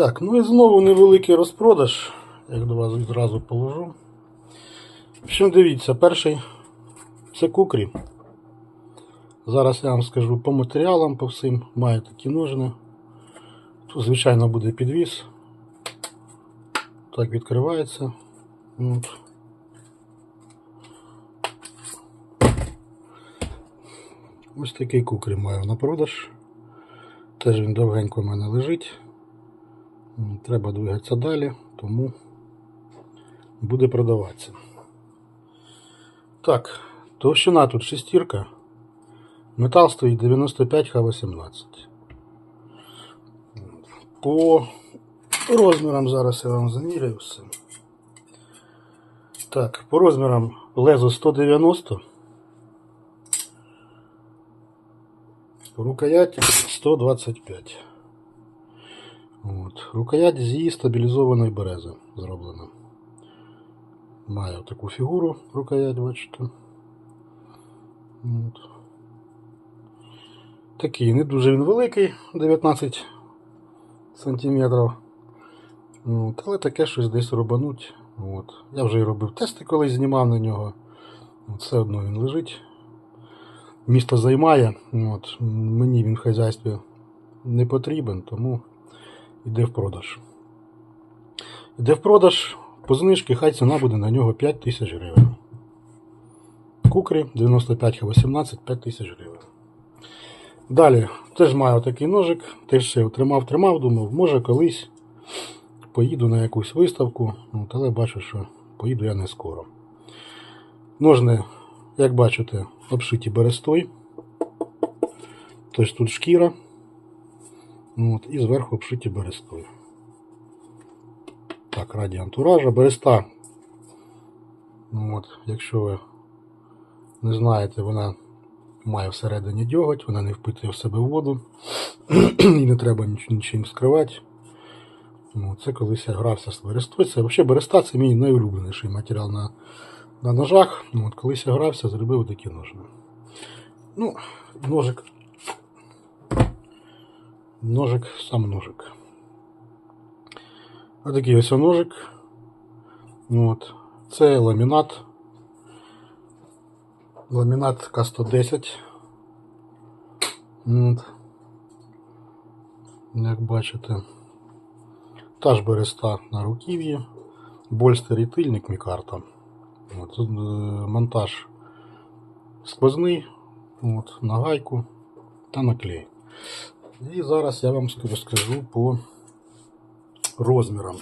Так, ну і знову невеликий розпродаж, як до вас відразу положу. В общем, дивіться, перший це кукрі. Зараз я вам скажу по матеріалам, по всім. Має такі ножни. Тут, звичайно, буде підвіс. Так відкривається. От. Ось такий кукрі маю на продаж. Теж він довгенько в мене лежить. Треба двигатися далі, тому буде продаватися. Так, товщина тут шестірка. Метал стоїть 95 Х18. По розмірам зараз я вам заміряю все. Так, по розмірам лезо 190. Рукоять 125. От. Рукоять зі стабілізованої берези зроблена. Має таку фігуру рукоять, бачите. От. Такий, не дуже він великий, 19 сантиметрів. От. Але таке щось десь рубануть. От. Я вже і робив тести, колись знімав на нього. От, все одно він лежить. Місто займає. От. Мені він в хазяйстві не потрібен, тому йде в продаж. Йде в продаж по знижці, хай ціна буде на нього 5 тисяч гривень. Кукрі 95 х 18 5 тисяч гривень. Далі теж маю такий ножик, теж ще тримав, тримав, думав, може колись поїду на якусь виставку, от, але бачу, що поїду я не скоро. Ножни, як бачите, обшиті берестой. Тобто тут шкіра. От, і зверху обшиті берестою. Так, раді антуража. Береста. Ну, от, якщо ви не знаєте, вона має всередині дьоготь, вона не впитує в себе воду. і не треба ніч- нічим скривати. Ну, це колись я грався з берестою. Це взагалі береста це мій найулюбленіший матеріал на, на ножах. Ну, от, колись я грався, зробив такі ножни. Ну, ножик. Ножик, сам ножик. Ось такий ось ножик. От. Це ламінат. Ламінат К110. От. Як бачите. Та ж береста на руків'ї. Больстер і тильник мікарта. От. Е, Монтаж сквозний. От. На гайку та на клей. І зараз я вам розкажу по розмірам.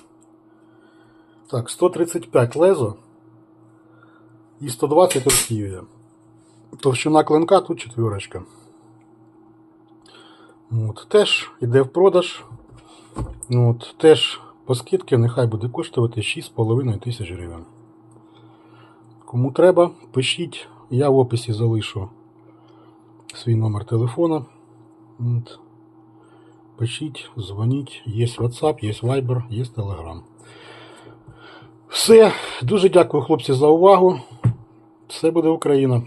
Так, 135 лезо і 120 руків'я. Товщина клинка тут четверочка. От, теж йде в продаж. От, теж по скидці нехай буде коштувати 6,5 тисяч гривень. Кому треба, пишіть. Я в описі залишу свій номер телефона. От. Пишіть, дзвоніть, є WhatsApp, є Viber, є Telegram. Все. Дуже дякую, хлопці, за увагу. Все буде Україна.